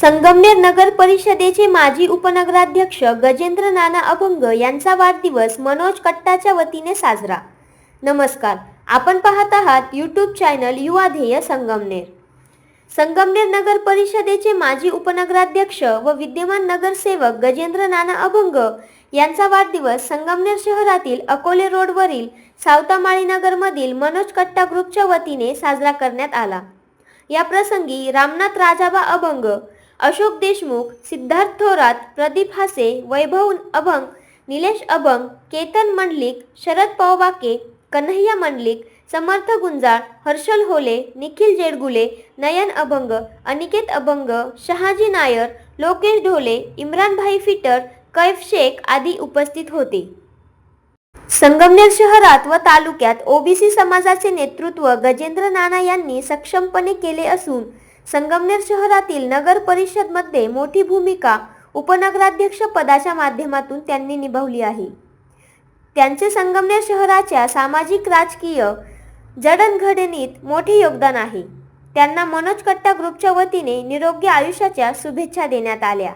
संगमनेर नगर परिषदेचे माजी उपनगराध्यक्ष गजेंद्र नाना अभंग यांचा वाढदिवस मनोज कट्टाच्या वतीने साजरा. नमस्कार आपण पाहत आहात यूट्यूब चॅनल युवा ध्येय संगमनेर. संगमनेर नगर परिषदेचे माजी उपनगराध्यक्ष व विद्यमान नगरसेवक गजेंद्र नाना अभंग यांचा वाढदिवस संगमनेर शहरातील अकोले रोडवरील सावतामाळी नगरमधील मनोज कट्टा ग्रुपच्या वतीने साजरा करण्यात आला. या प्रसंगी रामनाथ राजाबा अभंग अशोक देशमुख सिद्धार्थ थोरात प्रदीप हासे वैभव अभंग निलेश अभंग केतन मंडलिक शरद पौवाके कन्हैया मंडलिक समर्थ गुंजाळ हर्षल होले निखिल जेडगुले नयन अभंग अनिकेत अभंग शहाजी नायर लोकेश ढोले इम्रानभाई फिटर कैफ शेख आदी उपस्थित होते. संगमनेर शहरात व तालुक्यात ओबीसी समाजाचे नेतृत्व गजेंद्र नाना यांनी सक्षमपणे केले असून संगमनेर शहरातील नगर परिषदमध्ये मोठी भूमिका उपनगराध्यक्ष पदाच्या माध्यमातून त्यांनी निभावली आहे. त्यांचे संगमनेर शहराच्या सामाजिक राजकीय जडणघडणीत मोठे योगदान आहे. त्यांना मनोज कट्टा ग्रुपच्या वतीने निरोगी आयुष्याच्या शुभेच्छा देण्यात आल्या.